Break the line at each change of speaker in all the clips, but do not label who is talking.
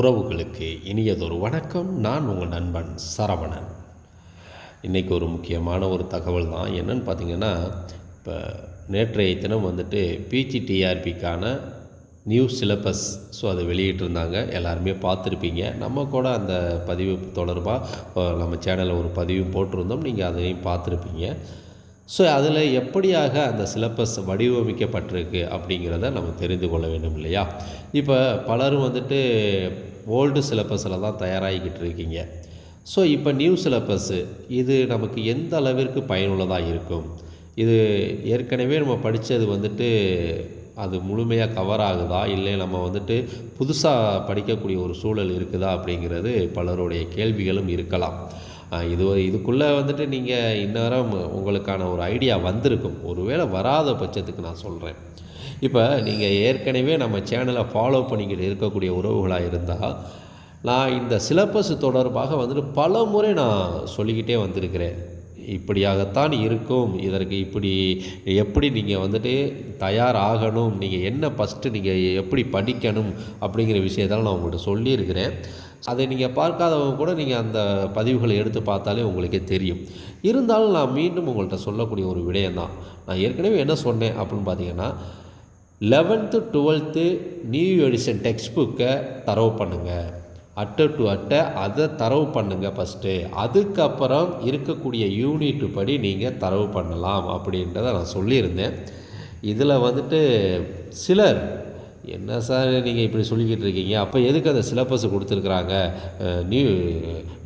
உறவுகளுக்கு இனியதொரு வணக்கம். நான் உங்கள் நண்பன் சரவணன். இன்றைக்கி ஒரு முக்கியமான ஒரு தகவல் தான் என்னென்னு பார்த்தீங்கன்னா இப்போ நேற்றைய தினம் வந்துட்டு பிஜிடிஆர்பிக்கான நியூ சிலபஸ் ஸோ அதை வெளியிட்டிருந்தாங்க. எல்லாருமே பார்த்துருப்பீங்க. நம்ம கூட அந்த பதிவு தொடர்பாக நம்ம சேனலில் ஒரு பதிவு போட்டிருந்தோம். நீங்கள் அதையும் பார்த்துருப்பீங்க. ஸோ அதில் எப்படியாக அந்த சிலபஸ் வடிவமைக்கப்பட்டிருக்கு அப்படிங்கிறத நம்ம தெரிந்து கொள்ள வேண்டும் இல்லையா? இப்போ பலரும் வந்துட்டு ஓல்டு சிலபஸில் தான் தயாராகிக்கிட்டு இருக்கீங்க. ஸோ இப்போ நியூ சிலபஸ்ஸு இது நமக்கு எந்த அளவிற்கு பயனுள்ளதாக இருக்கும்? இது ஏற்கனவே நம்ம படித்தது வந்துட்டு அது முழுமையாக கவர் ஆகுதா? இல்லை நம்ம வந்துட்டு புதுசாக படிக்கக்கூடிய ஒரு சூழல் இருக்குதா? அப்படிங்கிறது பலருடைய கேள்விகளும் இருக்கலாம். இது இதுக்குள்ளே வந்துட்டு நீங்கள் இந்நேரம் உங்களுக்கான ஒரு ஐடியா வந்திருக்கும். ஒருவேளை வராத பட்சத்துக்கு நான் சொல்கிறேன் இப்போ நீங்கள் ஏற்கனவே நம்ம சேனலை ஃபாலோ பண்ணிக்கிட்டு இருக்கக்கூடிய உறவுகளாக இருந்தால் நான் இந்த சிலபஸ் தொடர்பாக வந்துட்டு பல முறை நான் சொல்லிக்கிட்டே வந்திருக்கிறேன். இப்படியாகத்தான் இருக்கும். இதற்கு இப்படி எப்படி நீங்கள் வந்துட்டு தயாராகணும் நீங்கள் என்ன ஃபஸ்ட்டு நீங்கள் எப்படி படிக்கணும் அப்படிங்கிற விஷயத்தெல்லாம் நான் உங்கள்கிட்ட சொல்லியிருக்கிறேன். அதை நீங்கள் பார்க்காதவங்க கூட நீங்கள் அந்த பதிவுகளை எடுத்து பார்த்தாலே உங்களுக்கே தெரியும். இருந்தாலும் நான் மீண்டும் உங்கள்கிட்ட சொல்லக்கூடிய ஒரு விடயம்தான் நான் ஏற்கனவே என்ன சொன்னேன் அப்படின்னு பார்த்தீங்கன்னா eleventh twelfth new edition text புக்கை தரவு பண்ணுங்கள் அட்டை டு அட்டை அதை தரவு பண்ணுங்கள் ஃபஸ்ட்டு அதுக்கப்புறம் இருக்கக்கூடிய யூனிட் படி நீங்கள் தரவு பண்ணலாம் அப்படின்றத நான் சொல்லியிருந்தேன். இதில் வந்துட்டு சிலர் என்ன சார் நீங்கள் இப்படி சொல்லிக்கிட்டு இருக்கீங்க? அப்போ எதுக்கு அந்த சிலபஸ் கொடுத்துருக்குறாங்க? நியூ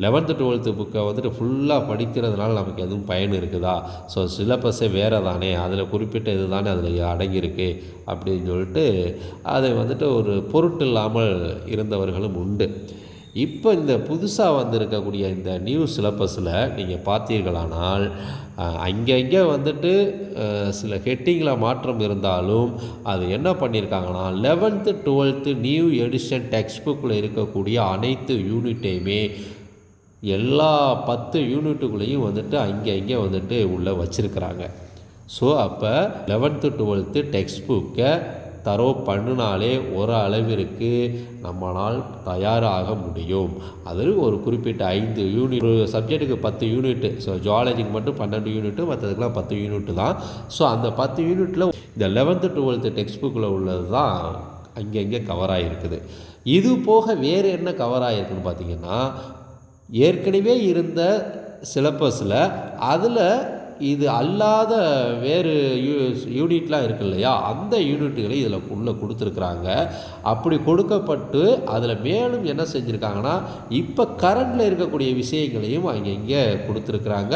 லெவன்த்து டுவெல்த்து புக்கை வந்துட்டு ஃபுல்லாக படிக்கிறதுனால நமக்கு எதுவும் பயன் இருக்குதா? ஸோ சிலபஸே வேறு தானே அதில் குறிப்பிட்ட இது தானே அதில் அடங்கியிருக்கு அப்படின்னு சொல்லிட்டு அதை வந்துட்டு ஒரு பொருட்டு இல்லாமல் இருந்தவர்களும் உண்டு. இப்போ இந்த புதுசாக வந்திருக்கக்கூடிய இந்த நியூ சிலபஸில் நீங்கள் பார்த்தீர்களானால் அங்கங்கே வந்துட்டு சில ஹெட்டிங்கில் மாற்றம் இருந்தாலும் அது என்ன பண்ணியிருக்காங்கன்னா eleventh twelfth new edition text புக்கில் இருக்கக்கூடிய அனைத்து யூனிட்டையுமே எல்லா பத்து யூனிட்டுக்குள்ளேயும் வந்துட்டு அங்கே அங்கே வந்துட்டு உள்ளே வச்சுருக்கிறாங்க. ஸோ அப்போ லெவன்த்து டுவெல்த்து டெக்ஸ்ட் புக்கை தரோ பண்ணினாலே ஒரு அளவிற்கு நம்மளால் தயாராக முடியும். அது ஒரு குறிப்பிட்ட ஐந்து யூனிட் ஒரு சப்ஜெக்ட்டுக்கு பத்து யூனிட்டு ஸோ ஜுவாலஜிக்கு மட்டும் பன்னெண்டு யூனிட்டு மற்றதுக்கெலாம் பத்து யூனிட்டு தான். ஸோ அந்த பத்து யூனிட்டில் இந்த லெவன்த்து டுவெல்த்து டெக்ஸ்ட் புக்கில் உள்ளது தான் அங்கங்கே கவர் ஆகிருக்குது இது போக வேறு என்ன கவர் ஆகிருக்குன்னு பார்த்தீங்கன்னா ஏற்கனவே இருந்த சிலபஸில் அதில் இது அல்லாத வேறு யூ யூனிட்லாம் இருக்கு இல்லையா அந்த யூனிட்டுகளை இதில் உள்ளே கொடுத்துருக்குறாங்க. அப்படி கொடுக்கப்பட்டு அதில் மேலும் என்ன செஞ்சுருக்காங்கன்னா இப்போ கரண்டில் இருக்கக்கூடிய விஷயங்களையும் அங்கே இங்கே கொடுத்துருக்குறாங்க.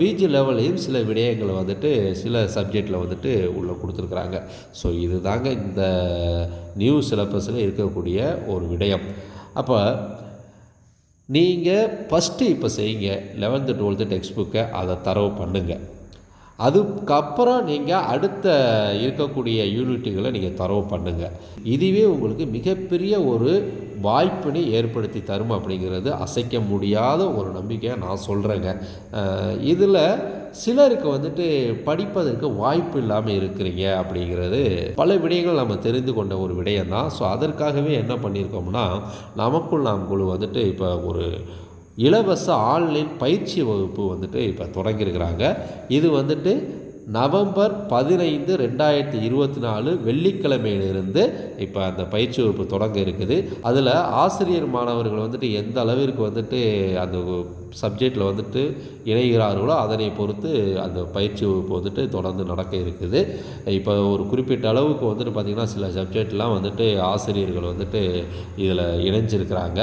பிஜி லெவல்லையும் சில விடயங்களை வந்துட்டு சில சப்ஜெக்டில் வந்துட்டு உள்ளே கொடுத்துருக்குறாங்க. ஸோ இது தாங்க இந்த நியூ சிலபஸில் இருக்கக்கூடிய ஒரு விடயம். அப்போ நீங்கள் ஃபஸ்ட்டு இப்போ செய்யுங்க. லெவன்த்து டுவெல்த்து டெக்ஸ்ட் புக்கை அதை தரவு பண்ணுங்கள் அதுக்கப்புறம் நீங்கள் அடுத்த இருக்கக்கூடிய யூனிட்டுகளை நீங்கள் தரவு பண்ணுங்கள் இதுவே உங்களுக்கு மிகப்பெரிய ஒரு வாய்ப்பினை ஏற்படுத்தி தரும் அப்படிங்கிறது அசைக்க முடியாத ஒரு நம்பிக்கையை நான் சொல்கிறேங்க இதில் சிலருக்கு வந்துட்டு படிப்பதற்கு வாய்ப்பு இல்லாமல் இருக்கிறீங்க அப்படிங்கிறது பல விடயங்கள் நம்ம தெரிந்து கொண்ட ஒரு விடயம் தான் ஸோ அதற்காகவே என்ன பண்ணியிருக்கோம்னா நமக்குள் நாம் குழு வந்துட்டு இப்போ ஒரு இலவச ஆன்லைன் பயிற்சி வகுப்பு வந்துட்டு இப்போ தொடங்கியிருக்கிறாங்க. இது வந்துட்டு நவம்பர் பதினைந்து ரெண்டாயிரத்தி இருபத்தி நாலு வெள்ளிக்கிழமையிலிருந்து இப்போ அந்த பயிற்சி வகுப்பு தொடங்க இருக்குது. அதில் ஆசிரியர் மாணவர்கள் வந்துட்டு எந்த அளவிற்கு வந்துட்டு அந்த சப்ஜெக்டில் வந்துட்டு இணைகிறார்களோ அதனை பொறுத்து அந்த பயிற்சி வகுப்பு வந்துட்டு தொடர்ந்து நடக்க இருக்குது. இப்போ ஒரு குறிப்பிட்ட அளவுக்கு வந்துட்டு பார்த்திங்கன்னா சில சப்ஜெக்ட்லாம் வந்துட்டு ஆசிரியர்கள் வந்துட்டு இதில் இணைஞ்சிருக்கிறாங்க.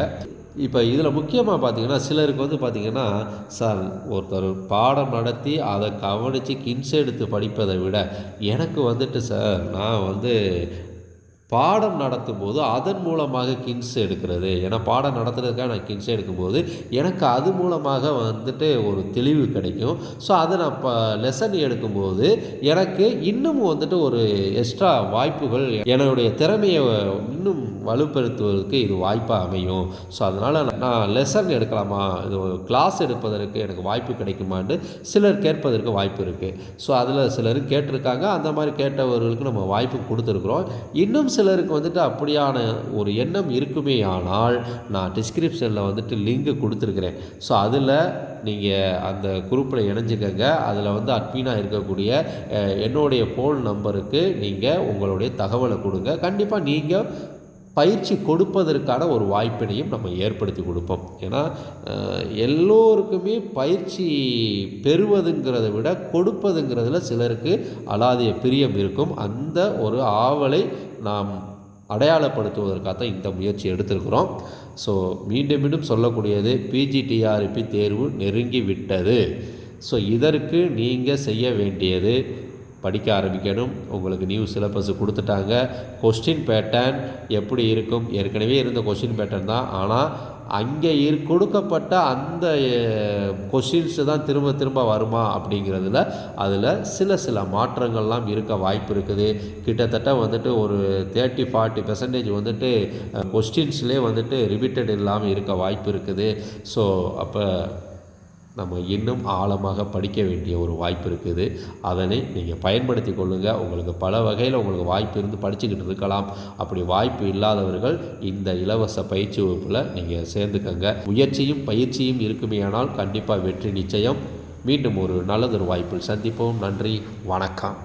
இப்போ இதில் முக்கியமாக பார்த்தீங்கன்னா சிலருக்கு வந்து பார்த்திங்கன்னா சார் ஒருத்தர் பாடம் நடத்தி அதை கவனித்து கின்ஸ் எடுத்து படிப்பதை விட எனக்கு வந்துட்டு சார் நான் வந்து பாடம் நடத்தும் போது அதன் மூலமாக கின்ஸ் எடுக்கிறது. ஏன்னா பாடம் நடத்துறதுக்காக நான் கின்ஸ் எடுக்கும்போது எனக்கு அது மூலமாக வந்துட்டு ஒரு தெளிவு கிடைக்கும். ஸோ அதை நான் இப்போ லெசன் எடுக்கும்போது எனக்கு இன்னும் வந்துட்டு ஒரு எக்ஸ்ட்ரா வாய்ப்புகள் என்னுடைய திறமையை இன்னும் வலுப்படுத்துவதற்கு இது வாய்ப்பாக அமையும். ஸோ அதனால் நான் லெசன் எடுக்கலாமா? இது கிளாஸ் எடுப்பதற்கு எனக்கு வாய்ப்பு கிடைக்குமான்னு சிலர் கேட்பதற்கு வாய்ப்பு இருக்குது ஸோ அதில் சிலர் கேட்டிருக்காங்க. அந்த மாதிரி கேட்டவர்களுக்கு நம்ம வாய்ப்பு கொடுத்துருக்குறோம். இன்னும் சிலருக்கு வந்துட்டு அப்படியான ஒரு எண்ணம் இருக்குமே ஆனால் நான் டிஸ்கிரிப்ஷனில் வந்துட்டு லிங்க் கொடுத்துருக்குறேன். ஸோ அதில் நீங்கள் அந்த குரூப்பில் இணைஞ்சிக்கங்க. அதில் வந்து அட்மினாக இருக்கக்கூடிய என்னுடைய ஃபோன் நம்பருக்கு நீங்கள் உங்களுடைய தகவலை கொடுங்க. கண்டிப்பாக நீங்கள் பயிற்சி கொடுப்பதற்கான ஒரு வாய்ப்பினையும் நம்ம ஏற்படுத்தி கொடுப்போம். ஏன்னா எல்லோருக்குமே பயிற்சி பெறுவதுங்கிறத விட கொடுப்பதுங்கிறதுல சிலருக்கு அலாதிய பிரியம் இருக்கும். அந்த ஒரு ஆவலை நாம் அடையாளப்படுத்துவதற்காக தான் இந்த முயற்சி எடுத்திருக்கிறோம். ஸோ மீண்டும் மீண்டும் சொல்லக்கூடியது பிஜிடிஆர்பி தேர்வு நெருங்கி விட்டது ஸோ இதற்கு நீங்கள் செய்ய வேண்டியது படிக்க ஆரம்பிக்கணும். உங்களுக்கு நியூ சிலபஸ் கொடுத்துட்டாங்க. கொஸ்டின் பேட்டர்ன் எப்படி இருக்கும்? ஏற்கனவே இருந்த கொஸ்டின் பேட்டர்ன் தான். ஆனால் அங்கே இரு கொடுக்கப்பட்ட அந்த கொஷின்ஸு தான் திரும்ப திரும்ப வருமா அப்படிங்கிறதுல அதில் சில சில மாற்றங்கள்லாம் இருக்க வாய்ப்பு இருக்குது. கிட்டத்தட்ட வந்துட்டு ஒரு தேர்ட்டி ஃபார்ட்டி பெர்சன்டேஜ் வந்துட்டு கொஸ்டின்ஸ்லேயே வந்துட்டு ரிபீட்டட் இல்லாமல் இருக்க வாய்ப்பு இருக்குது. ஸோ அப்போ நம்ம இன்னும் ஆழமாக படிக்க வேண்டிய ஒரு வாய்ப்பு இருக்குது. அதனை நீங்கள் பயன்படுத்தி கொள்ளுங்கள் உங்களுக்கு பல வகையில் உங்களுக்கு வாய்ப்பு இருந்து படிச்சுக்கிட்டு இருக்கலாம். அப்படி வாய்ப்பு இல்லாதவர்கள் இந்த இலவச பயிற்சி வகுப்பில் நீங்கள் சேர்ந்துக்கங்க. முயற்சியும் பயிற்சியும் இருக்குமேயானால் கண்டிப்பாக வெற்றி நிச்சயம். மீண்டும் ஒரு நல்லதொரு வாய்ப்பில் சந்திப்போம். நன்றி. வணக்கம்.